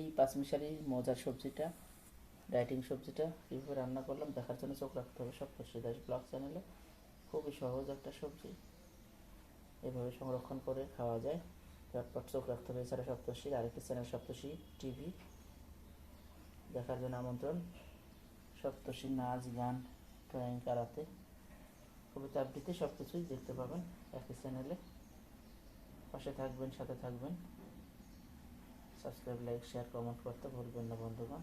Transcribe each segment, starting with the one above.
এই পাঁচমিশালি মজার সবজিটা ডাইটিং সবজিটা কীভাবে রান্না করলাম, দেখার জন্য চোখ রাখতে হবে সব দাস ব্লগ চ্যানেলে খুবই সহজ একটা সবজি। এভাবে সংরক্ষণ করে খাওয়া যায়। চটপট চোখ রাখতে হবে, এছাড়া সপ্তর্ষির আরেকটি চ্যানেল সপ্তর্ষি টিভি। দেখার জন্য আমন্ত্রণ। সপ্তর্ষি নাচ, গান, ড্রয়িং, কারাতে। কবিতা আবৃত্তি সব কিছুই দেখতে পাবেন একই চ্যানেলে পাশে থাকবেন, সাথে থাকবেন। সাবস্ক্রাইব লাইক শেয়ার কমেন্ট করতে ভুলবেন না, বন্ধুগণ।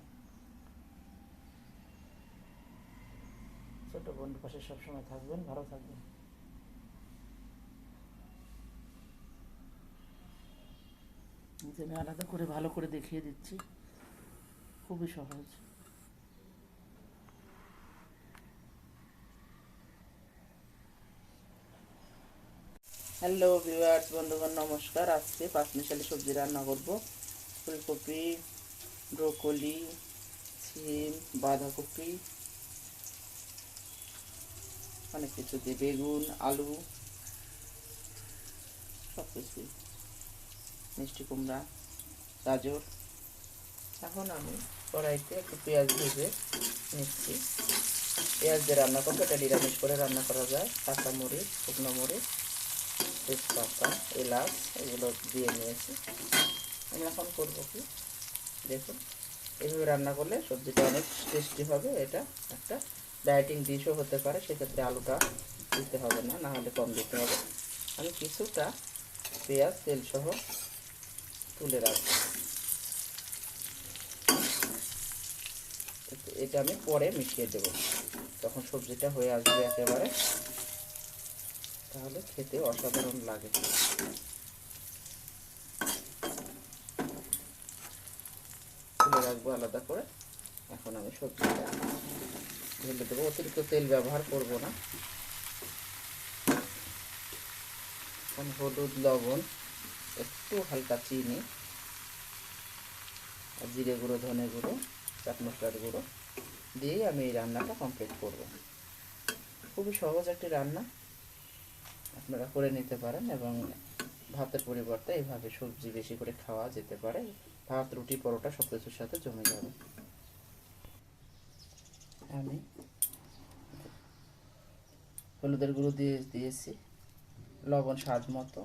ছোট বন্ধু পাশে সবসময় থাকবেন, ভালো থাকবেন। যে আমি আলাদা করে, ভালো করে দেখিয়ে দিচ্ছি। খুবই সহজ। হ্যালো ভিউয়ার্স, বন্ধুগণ, নমস্কার। আজকে পাঁচমিশালি সবজি রান্না করব। ফুলকপি, ব্রোকলি সিম বাঁধাকপি, অনেক কিছু দিয়ে বেগুন, আলু সব কিছুই মিষ্টি কুমড়া, গাজর। এখন আমি কড়াইতে একটু পেঁয়াজ ভেজে নিচ্ছি। পেঁয়াজ দিয়ে রান্না করব, এটা নিরামিষ করে রান্না করা যায়। কাঁচা মরিচ, শুকনো মরিচ, তেজপাতা, এলাচ, এগুলো দিয়ে নিয়েছি। আমি এখন করব কি? দেখুন এইভাবে রান্না করলে সবজিটা অনেক টেস্টি হবে। এটা একটা ডায়েটিং ডিশও হতে পারে, সেক্ষেত্রে আলুটা দিতে হবে না না হলে কম দিতে হবে। আমি কিছুটা পেঁয়াজ, তেল সহ তুলে রাখব। এটা আমি পরে মিশিয়ে দেব। তখন সবজিটা হয়ে আসবে একেবারে, তাহলে খেতে অসাধারণ লাগে। রাখব আলাদা করে। এখন আমি সবজিটা ঢেলে দেবো। অতিরিক্ত তেল ব্যবহার করব না। এখন হলুদ, লবণ, একটু হালকা চিনি আর জিরে গুঁড়ো, ধনে গুঁড়ো, চাট মশলার গুঁড়ো দিয়েই আমি এই রান্নাটা কমপ্লিট করব। খুবই সহজ একটি রান্না। আপনারা করে নিতে পারেন এবং ভাতের পরিবর্তে এইভাবে সবজি বেশি করে খাওয়া যেতে পারে। ভাত, রুটি, পরোটা সব কিছুর সাথে জমে যাবে। আমি হলুদের গুঁড়ো দিয়ে দিয়েছি, লবণ স্বাদ মতো।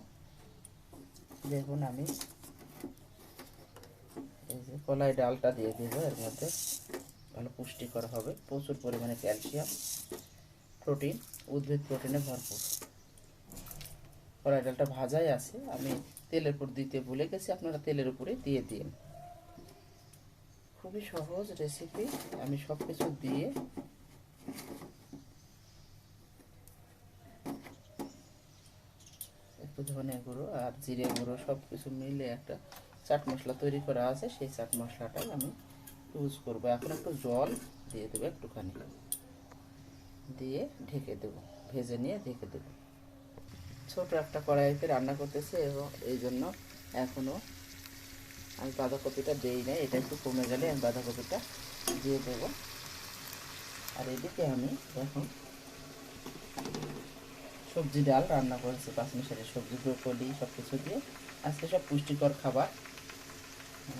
দেখুন আমি এই যে কলাই ডালটা দিয়ে দেবো, এর মধ্যে ভালো পুষ্টিকর হবে। প্রচুর পরিমাণে ক্যালসিয়াম, প্রোটিন, উদ্ভিদ প্রোটিনে ভরপুর। কলাই ডালটা ভাজাই আছে, আমি তেলের উপর দিতে ভুলে গেছি, আপনারা তেলের উপরে দিয়ে দিন। খুবই সহজ রেসিপি আমি সব কিছু দিয়ে একটু ধনে গুঁড়ো আর জিরে গুঁড়ো সব কিছু মিলে একটা চাট মশলা তৈরি করা আছে, সেই চাট মশলাটাই আমি ইউজ করব। এখন একটু জল দিয়ে দেবো একটুখানি। দিয়ে ঢেকে দেবো, ভেজে নিয়ে ঢেকে দেবো। ছোট একটা কড়াইতে রান্না করতেছি এবং এই জন্য এখনও আমি বাঁধাকপিটা দিই নাই, এটা একটু কমে গেলে আমি বাঁধাকপিটা দিয়ে দেবো। আর এদিকে আমি এখন সবজি ডাল রান্না করেছি, পাঁচমিশালি সবজি, ব্রোকলি সব কিছু দিয়ে। আজকে সব পুষ্টিকর খাবার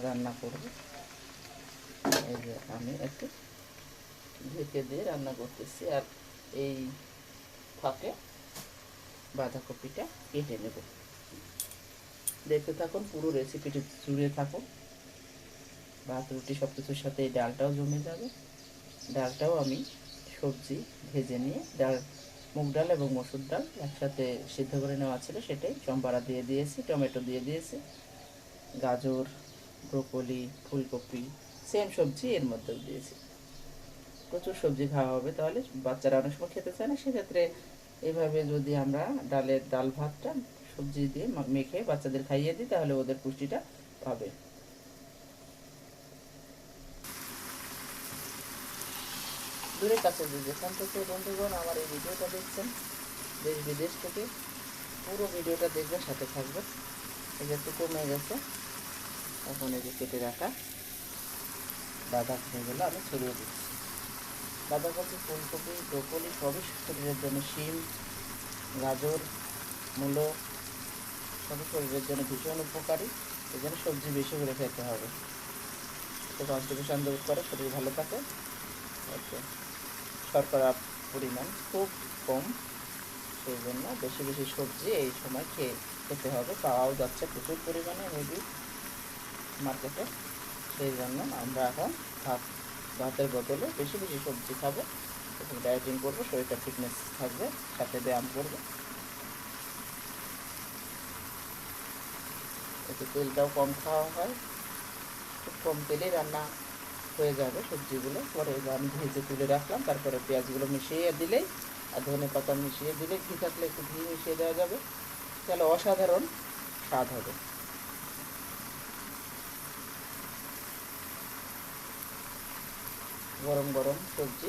রান্না করব। এই যে আমি একটু ঢেকে দিয়ে রান্না করতেছি, আর এই ফাঁকে বাঁধাকপিটা কেটে নেব। দেখতে থাকুন, পুরো রেসিপিটি জুড়ে থাকুন ভাত, রুটি সব কিছুর সাথে ডালটাও জমে যাবে। ডালটাও আমি সবজি ভেজে নিয়ে, ডাল, মুগ ডাল এবং মসুর ডাল একসাথে সিদ্ধ করে নেওয়া ছিল, সেটাই চম্পারা দিয়ে দিয়েছি, টমেটো দিয়ে দিয়েছি, গাজর, ব্রোকলি, ফুলকপি সেম সবজি এর মধ্যেও দিয়েছি। প্রচুর সবজি খাওয়া হবে, তাহলে বাচ্চারা অনেক সময় খেতে চায় না, সেক্ষেত্রে এভাবে যদি আমরা ডালের ডাল ভাতটা সবজি দিয়ে মেখে বাচ্চাদের খাইয়ে দিই, তাহলে ওদের পুষ্টিটা পাবে। দূরে কাছে যে যেখান থেকে বন্ধুগণ আমার এই ভিডিওটা দেখছেন, দেশ বিদেশ থেকে পুরো ভিডিওটা দেখবেন, সাথে থাকবেন। যে একটু কমে গেছে, এখন এই যে কেটে রাখা বাঁধাকপিগুলো আমি ছড়িয়ে দিচ্ছি। বাঁধাকপি ফুলকপি, ব্রোকলি সবই শরীরের জন্য শিম, গাজর, মূলো, সবই শরীরের জন্য ভীষণ উপকারী। এই জন্য সবজি বেশি করে খেতে হবে। তো দূর করে, শরীর ভালো থাকে। ওকে শর্করা পরিমাণ খুব কম, সেই জন্য বেশি বেশি সবজি এই সময় খেয়ে খেতে হবে। পাওয়াও যাচ্ছে প্রচুর পরিমাণে হেভি মার্কেটে সেই জন্য আমরা এখন ভাত ভাতের বদলে বেশি বেশি সবজি খাব। এবং ডায়েটিং করব, শরীরটা ফিটনেস থাকবে, সাথে ব্যায়াম করব। এতে তেলটাও কম খাওয়া হয়। খুব কম তেলে রান্না হয়ে যাবে সবজিগুলো। পরে আমি ভেজে তুলে রাখলাম, তারপরে পেঁয়াজগুলো মিশিয়ে দিলেই আর ধনে পাতা মিশিয়ে দিলে ঘি থাকলে একটু ঘি মিশিয়ে দেওয়া যাবে। তাহলে অসাধারণ স্বাদ হবে। গরম গরম সবজি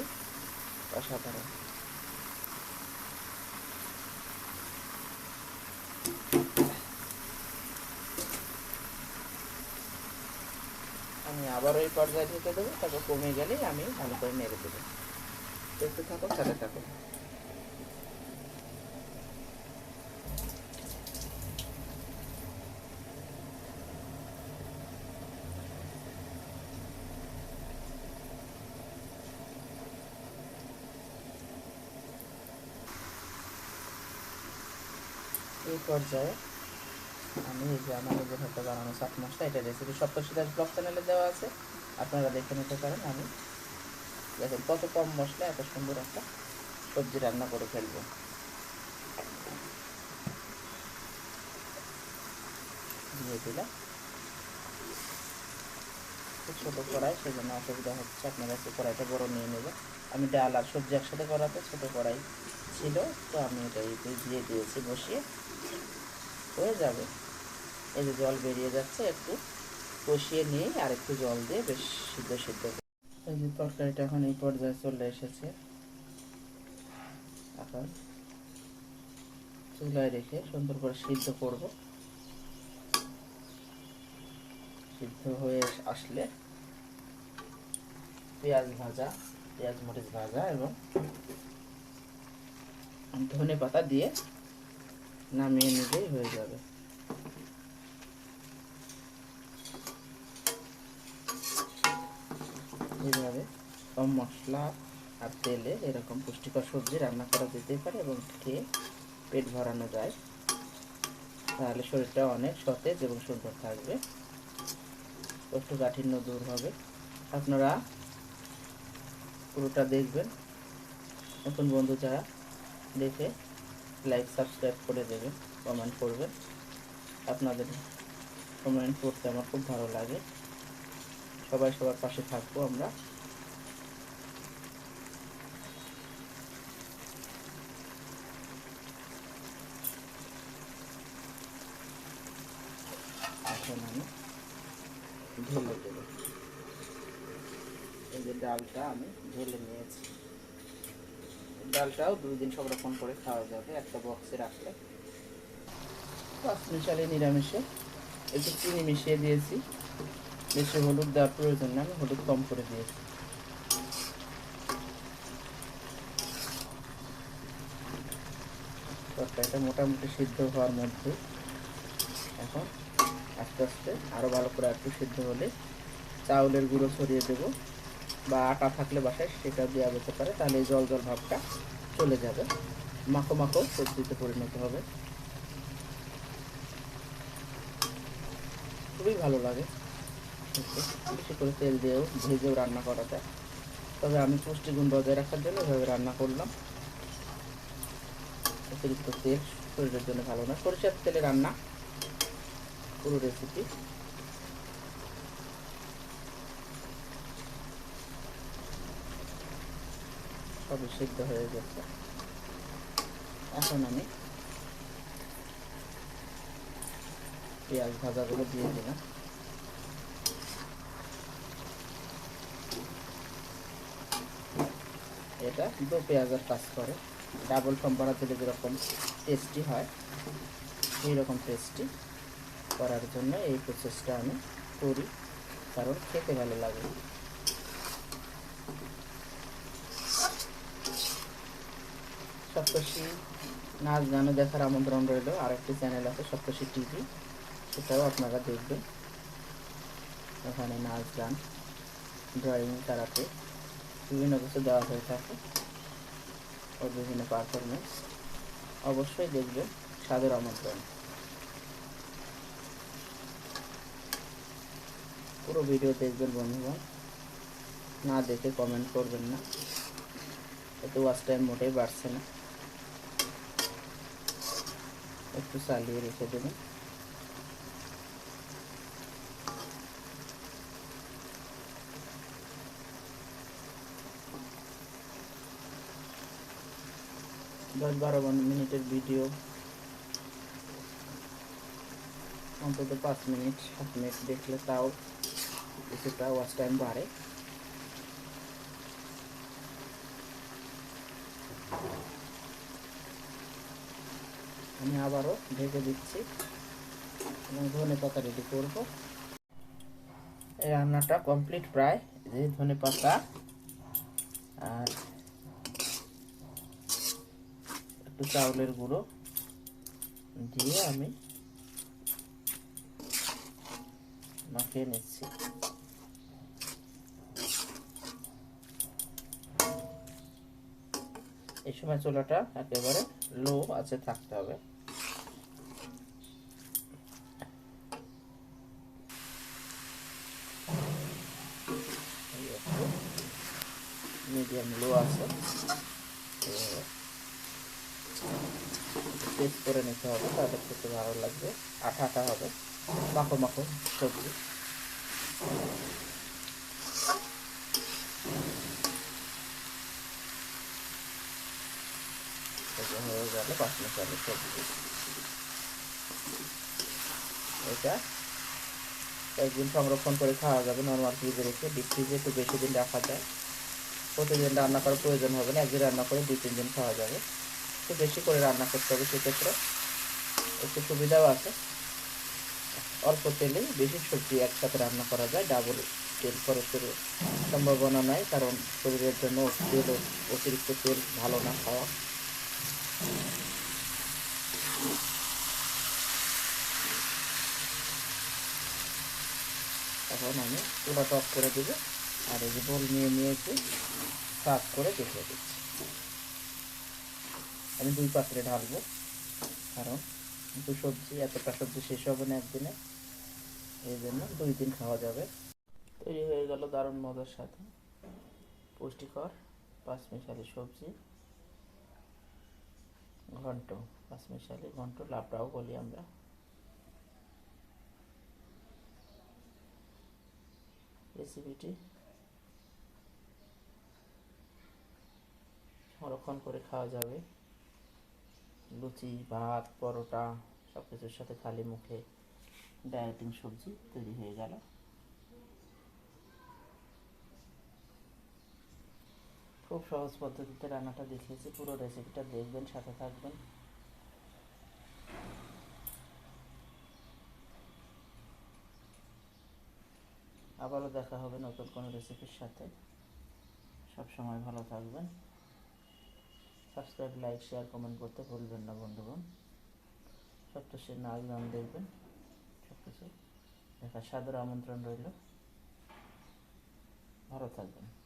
অসাধারণ। আমি আবার ওই পর্যায়ে ঢেকে দেবো, তারপর কমে গেলেই আমি ভালো করে নেড়ে দেবো। দেখতে থাকো, সাথে থাকো। পর্যায়ে আমি এই যে আমার নিজের বানানো এটা রেসিপি ব্লগ চ্যানেলে দেওয়া আছে। আপনারা দেখে নিতে পারেন, আমি দেখেন কত কম মশলা এত সুন্দর একটা সবজি রান্না করে ফেলব। দিয়ে দিলাম। ছোটো কড়াই সেই জন্য অসুবিধা হচ্ছে, আপনারা একটু কড়াইটা বড় নিয়ে নেবেন। আমি ডাল আর সবজি একসাথে করাতে, ছোটো কড়াই ছিল, তো আমি এটা এতে দিয়ে দিয়েছি বসিয়ে। হয়ে যাবে। এই যে জল বেরিয়ে যাচ্ছে, একটু কষিয়ে নিয়ে আর একটু জল দিয়ে বেশ সিদ্ধ সিদ্ধ এই যে তরকারিটা এখন এই পর্যায়ে চলে এসেছে। এখন চুলায় রেখে সুন্দর করে সিদ্ধ করব। সিদ্ধ হয়ে আসলে পেঁয়াজ ভাজা, পেঁয়াজ মরিচ ভাজা এবং ধনে পাতা দিয়ে নামিয়ে নিলেই হয়ে যাবে। এইভাবে কম মশলা আর তেলে এরকম পুষ্টিকর সবজি রান্না করা যেতেই পারে এবং খেয়ে পেট ভরানো যায়। তাহলে শরীরটা অনেক সতেজ এবং সুন্দর থাকবে। কোষ্ঠকাঠিন্য দূর হবে। আপনারা পুরোটা দেখবেন। নতুন বন্ধু যারা দেখে লাইক সাবস্ক্রাইব করে দেবেন কমেন্ট করবেন আপনাদের কমেন্ট করতে আমার খুব ভালো লাগে। সবাই সবার পাশে থাকব আমরা। এখন আমি ঢেলে দেবো। এই যে ডালটা আমি ঢেলে নিয়েছি। ডালটাও দুই দিন সংরক্ষণ করে খাওয়া যাবে একটা বক্সে রাখলে। মিশালি নিরামিষে। একটু চিনি মিশিয়ে দিয়েছি। বেশি হলুদ দেওয়ার প্রয়োজন না আমি হলুদ কম করে দিয়েছি। তরকারিটা মোটামুটি সিদ্ধ হওয়ার মধ্যে। এখন আস্তে আস্তে আরও ভালো করে একটু সিদ্ধ হলে চাউলের গুঁড়ো ছড়িয়ে দেবো। বা আটা থাকলে বাসায় সেটা দেওয়া যেতে পারে, তাহলে এই জল জল ভাবটা চলে যাবে। মাখো মাখো সবজিতে পরিণত হবে। খুবই ভালো লাগে। বেশি করে তেল দিয়েও ভেজেও রান্না করা যায়। তবে আমি পুষ্টিগুণ বজায় রাখার জন্য এভাবে রান্না করলাম। অতিরিক্ত তেল শরীরের জন্য ভালো না। সরিষার তেলে রান্না পুরো রেসিপি সবই সিদ্ধ হয়ে গেছে? এখন আমি পেঁয়াজ ভাজাগুলো দিয়ে দিলাম। এটা দু পেঁয়াজের কাজ করে। ডাবল সম্পারা দিলে যেরকম টেস্টি হয় সেই রকম টেস্টি করার জন্য এই প্রসেসটা আমি করি, কারণ খেতে ভালো লাগে। সপ্তর্ষি নাচ গানও দেখার আমন্ত্রণ রইল। আরেকটি চ্যানেল আছে সপ্তর্ষি টিভি সেটাও আপনারা দেখবেন। ওখানে নাচ গান ড্রয়িং কারাতে বিভিন্ন কিছু দেওয়া হয়ে থাকে ও বিভিন্ন পারফরমেন্স অবশ্যই দেখবেন সাদর আমন্ত্রণ। পুরো ভিডিও দেখবেন বন্ধুগণ। না দেখে কমেন্ট করবেন না। এতে ওয়াচ টাইম মোটেই বাড়ছে না। একটু চালিয়ে রেখে দেবেন দশ বারো মিনিটের ভিডিও অন্তত পাঁচ মিনিট, সাত মিনিট দেখলে তাও কিছুটা ওয়াচ টাইম বাড়ে। আমি আবারও ঢেকে দিচ্ছি। এবং ধনে পাতা রেডি করব। এই রান্নাটা কমপ্লিট প্রায়। এই ধনে পাতা। আর একটু চাউলের গুঁড়ো দিয়ে আমি মাখিয়ে নিচ্ছি। এই সময় চোলাটা একেবারে লো আছে থাকতে হবে মিডিয়াম লো আছে টেস্ট করে নিতে হবে, তাদের খেতে ভালো লাগবে। আঠা আঠা হবে, মাখো মাখো সবজি। হয়ে গেল বাসমতি সবজি। এটা একদিন সংরক্ষণ করে খাওয়া যাবে নর্মাল ফ্রিজে রেখে। ডিপ ফ্রিজে একটু বেশি দিন রাখা যায়। প্রতিদিন রান্না করার প্রয়োজন হবে না, একদিন রান্না করে দুই, তিন দিন খাওয়া যাবে। একটু বেশি করে রান্না করতে হবে সেক্ষেত্রে। একটু সুবিধাও আছে। অল্প তেলে বেশি সবজি একসাথে রান্না করা যায় ডাবল তেল খরচের সম্ভাবনা নাই, কারণ শরীরের জন্য তেল অতিরিক্ত তেল ভালো না খাওয়া। এখন আমি চুলাটা অফ করে দেবো, আর এই যে বোল নিয়ে নিয়ে একটু সার্ভ করে দেখিয়ে দিচ্ছি। আমি দুই পাত্রে ঢালবো, কারণ কিন্তু সবজি এতটা সবজি শেষ হবে না একদিনে। এই জন্য দুই দিন খাওয়া যাবে। তৈরি হয়ে গেল দারুণ মজার সাথে। পুষ্টিকর পাঁচমিশালি সবজি। ঘন্ট, পাঁচমিশালি ঘন্ট, লাবড়াও বলি আমরা। রেসিপিটি সংরক্ষণ করে খাওয়া যাবে। লুচি, ভাত, পরোটা সব কিছুর সাথে খালি মুখে ডায়েটিং সবজি তৈরি হয়ে গেল। খুব সহজ পদ্ধতিতে রান্নাটা দেখিয়েছি, পুরো রেসিপিটা দেখবেন, সাথে থাকবেন। আবারও দেখা হবে নতুন কোনো রেসিপির সাথে। সব সময় ভালো থাকবেন। সাবস্ক্রাইব, লাইক শেয়ার কমেন্ট করতে ভুলবেন না বন্ধুগণ। সপ্তশের নাচ গান দেখবেন, সব কিছু। দেখার সাদর আমন্ত্রণ রইল। ভালো থাকবেন।